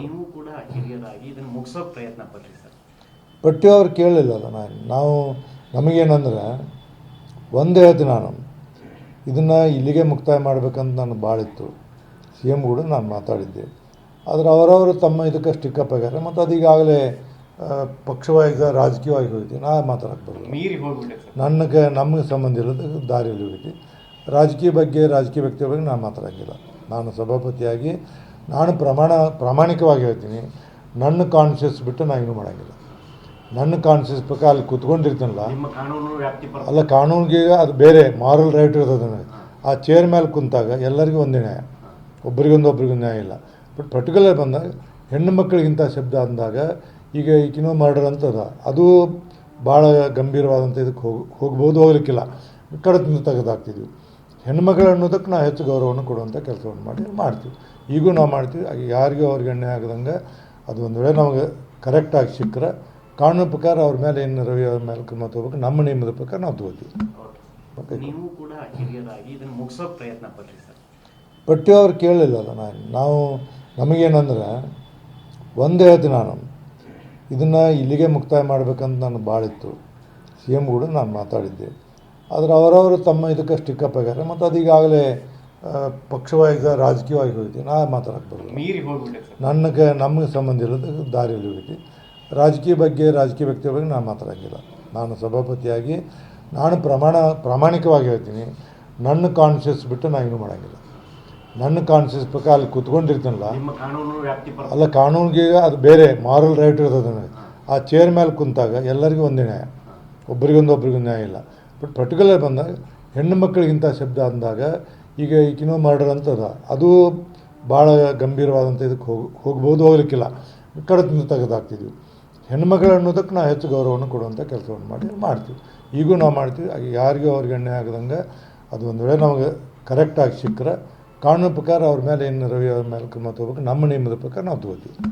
ನೀವು ಕೂಡ ಹಿರಿಯರಾಗಿ ಇದನ್ನು ಮುಗಿಸೋ ಪ್ರಯತ್ನ ಪಟ್ರಿ ಸರ್. ಪಟ್ಟಿಯವ್ರು ಕೇಳಲಿಲ್ಲಲ್ಲ ನಾನು. ನಾವು ನಮಗೇನಂದ್ರೆ ಒಂದೇ ಹೇಳ್ತೀನಿ ನಾನು. ಇದನ್ನು ಇಲ್ಲಿಗೆ ಮುಕ್ತಾಯ ಮಾಡ್ಬೇಕಂತ ನಾನು ಭಾಳಿತ್ತು ಸಿ ಎಂ ಕೂಡ ನಾನು ಮಾತಾಡಿದ್ದೆ. ಆದರೆ ಅವರವರು ತಮ್ಮ ಇದಕ್ಕೆ ಸ್ಟಿಕ್ಕಪ್ ಆಗ್ಯಾರೆ ಮತ್ತು ಅದೀಗಾಗಲೇ ಪಕ್ಷವಾಗಿ ರಾಜಕೀಯವಾಗಿ ಹೋಗಿದ್ದೆ ನಾ ಮಾತಾಡಕ್ಕೆ ಬರಲ್ಲ. ನನಗೆ ನಮಗೆ ಸಂಬಂಧ ಇರೋದು ದಾರಿಯಲ್ಲಿ ಹೋಗಿದ್ದೆ ರಾಜಕೀಯ ಬಗ್ಗೆ ರಾಜಕೀಯ ವ್ಯಕ್ತಿಯ ಬಗ್ಗೆ ನಾನು ಮಾತಾಡೋಂಗಿಲ್ಲ. ನಾನು ಸಭಾಪತಿಯಾಗಿ ನಾನು ಪ್ರಮಾಣ ಪ್ರಾಮಾಣಿಕವಾಗಿ ಹೇಳ್ತೀನಿ. ನನ್ನ ಕಾನ್ಷಿಯಸ್ ಬಿಟ್ಟು ನಾನು ಏನು ಮಾಡೋಂಗಿಲ್ಲ. ನನ್ನ ಕಾನ್ಷಿಯಸ್ ಪ್ರಕಾರ ಅಲ್ಲಿ ಕೂತ್ಕೊಂಡಿರ್ತೀನಲ್ಲ ಅಲ್ಲ ಕಾನೂನಿಗೆ ಅದು ಬೇರೆ ಮಾರಲ್ ರೈಟ್ ಇರ್ತದೆ ನನಗೆ ಆ ಚೇರ್ ಮೇಲೆ ಕುಂತಾಗ ಎಲ್ಲರಿಗೂ ಒಂದೇ ನ್ಯಾಯ. ಒಬ್ರಿಗೊಂದು ಒಬ್ರಿಗೊಂದು ನ್ಯಾಯ ಇಲ್ಲ. ಬಟ್ ಪರ್ಟಿಕ್ಯುಲರ್ ಬಂದಾಗ ಹೆಣ್ಣು ಮಕ್ಕಳಿಗಿಂತ ಶಬ್ದ ಅಂದಾಗ ಈಗ ಈಕಿನೋ ಮರ್ಡರ್ ಅಂತದ ಅದು. ಭಾಳ ಗಂಭೀರವಾದಂಥ ಇದಕ್ಕೆ ಹೋಗಿ ಹೋಗ್ಬೋದು ಹೋಗ್ಲಿಕ್ಕಿಲ್ಲ. ಕಡತದಿಂದ ಹೆಣ್ಣು ಹೆಣ್ಮಕ್ಳು ಅನ್ನೋದಕ್ಕೆ ನಾವು ಹೆಚ್ಚು ಗೌರವವನ್ನು ಕೊಡುವಂಥ ಕೆಲಸವನ್ನು ಮಾಡಿ ಮಾಡ್ತೀವಿ. ಈಗೂ ನಾವು ಮಾಡ್ತೀವಿ. ಹಾಗೆ ಯಾರಿಗೂ ಅವ್ರಿಗೆ ಎಣ್ಣೆ ಆಗದಂಗೆ ಅದು ಒಂದು ವೇಳೆ ನಮಗೆ ಕರೆಕ್ಟಾಗಿ ಸಿಕ್ಕರೆ ಕಾನೂನು ಪ್ರಕಾರ ಅವ್ರ ಮೇಲೆ ಏನು ರವಿ ಅವ್ರ ಮೇಲೆ ಕ್ರಮ ತಗೋಬೇಕು. ನಮ್ಮ ನಿಯಮದ ಪ್ರಕಾರ ನಾವು ತಗೋತೀವಿ. ನೀವು ಕೂಡ ಹಿರಿಯರಾಗಿ ಇದನ್ನು ಮುಗಿಸೋ ಪ್ರಯತ್ನ ಪಟ್ರಿ ಸರ್. ಪಟ್ಟಿಯವ್ರು ಕೇಳಲಿಲ್ಲಲ್ಲ ನಾನು. ನಾವು ನಮಗೇನಂದ್ರೆ ಒಂದೇ ಹೇಳ್ತೀನಿ ನಾನು ಇದನ್ನು ಇಲ್ಲಿಗೆ ಮುಕ್ತಾಯ ಮಾಡ್ಬೇಕಂತ ನಾನು ಭಾಳಿತ್ತು ಸಿ ಎಂ ಕೂಡ ನಾನು ಮಾತಾಡಿದ್ದೆ. ಆದರೆ ಅವರವರು ತಮ್ಮ ಇದಕ್ಕೆ ಸ್ಟಿಕ್ಕಪ್ ಆಗ್ಯಾರೆ ಮತ್ತು ಅದೀಗಾಗಲೇ ಪಕ್ಷವಾಗಿ ರಾಜಕೀಯವಾಗಿ ಹೋಗಿದ್ದೆ ನಾ ಮಾತಾಡಕ್ಕೆ ಬರಲ್ಲ. ಮೀರಿ ಹೋಗ್ಬಿಟ್ಟೆ ಸರ್. ನನಗೆ ನಮಗೆ ಸಂಬಂಧ ಇರೋದು ದಾರಿಯಲ್ಲಿ ಹೋಗೈತಿ. ರಾಜಕೀಯ ಬಗ್ಗೆ ರಾಜಕೀಯ ವ್ಯಕ್ತಿಯ ಬಗ್ಗೆ ನಾನು ಮಾತಾಡೋಂಗಿಲ್ಲ. ನಾನು ಸಭಾಪತಿಯಾಗಿ ನಾನು ಪ್ರಮಾಣ ಪ್ರಾಮಾಣಿಕವಾಗಿ ಹೇಳ್ತೀನಿ. ನನ್ನ ಕಾನ್ಷಿಯಸ್ ಬಿಟ್ಟು ನಾನು ಏನು ಮಾಡೋಂಗಿಲ್ಲ. ನನ್ನ ಕಾನ್ಷಿಯಸ್ ಪ್ರಕಾರ ಅಲ್ಲಿ ಕೂತ್ಕೊಂಡಿರ್ತೀನಲ್ಲ ಅಲ್ಲ ಕಾನೂನಿಗೆ ಅದು ಬೇರೆ ಮಾರಲ್ ರೈಟ್ ಇರ್ತದೆ ಆ ಚೇರ್ ಮೇಲೆ ಕುಂತಾಗ ಎಲ್ಲರಿಗೂ ಒಂದೇ ನ್ಯಾಯ. ಒಬ್ರಿಗೊಂದು ಒಬ್ರಿಗೊಂದು ನ್ಯಾಯ ಇಲ್ಲ. ಬಟ್ ಪರ್ಟಿಕ್ಯುಲರ್ ಬಂದಾಗ ಹೆಣ್ಣು ಮಕ್ಕಳಿಗಿಂತ ಶಬ್ದ ಅಂದಾಗ ಈಗ ಈಕಿನೋ ಮರ್ಡರ್ ಅಂತದ ಅದು. ಭಾಳ ಗಂಭೀರವಾದಂಥ ಇದಕ್ಕೆ ಹೋಗಿ, ಹೋಗ್ಬೋದು ಹೋಗ್ಲಿಕ್ಕಿಲ್ಲ. ಕಡತದಿಂದ ತೆಗೆದಾಕ್ತಿದ್ವಿ. ಹೆಣ್ಮಗಳು ಅನ್ನೋದಕ್ಕೆ ನಾವು ಹೆಚ್ಚು ಗೌರವವನ್ನು ಕೊಡುವಂಥ ಕೆಲಸವನ್ನು ಮಾಡಿ, ಮಾಡ್ತೀವಿ. ಈಗೂ ನಾವು ಮಾಡ್ತೀವಿ. ಹಾಗೆ ಯಾರಿಗೂ ಅವ್ರಿಗೆ ಎಣ್ಣೆ ಆಗದಂಗೆ ಅದು ಒಂದು ವೇಳೆ ನಮಗೆ ಕರೆಕ್ಟಾಗಿ ಸಿಕ್ಕರೆ ಕಾನೂನು ಪ್ರಕಾರ ಅವ್ರ ಮೇಲೆ ಏನು ರವಿ ಅವ್ರ ಮೇಲೆ ಕ್ರಮ ತಗೋಬೇಕು. ನಮ್ಮ ನಿಯಮದ ಪ್ರಕಾರ ನಾವು ತಗೋತೀವಿ.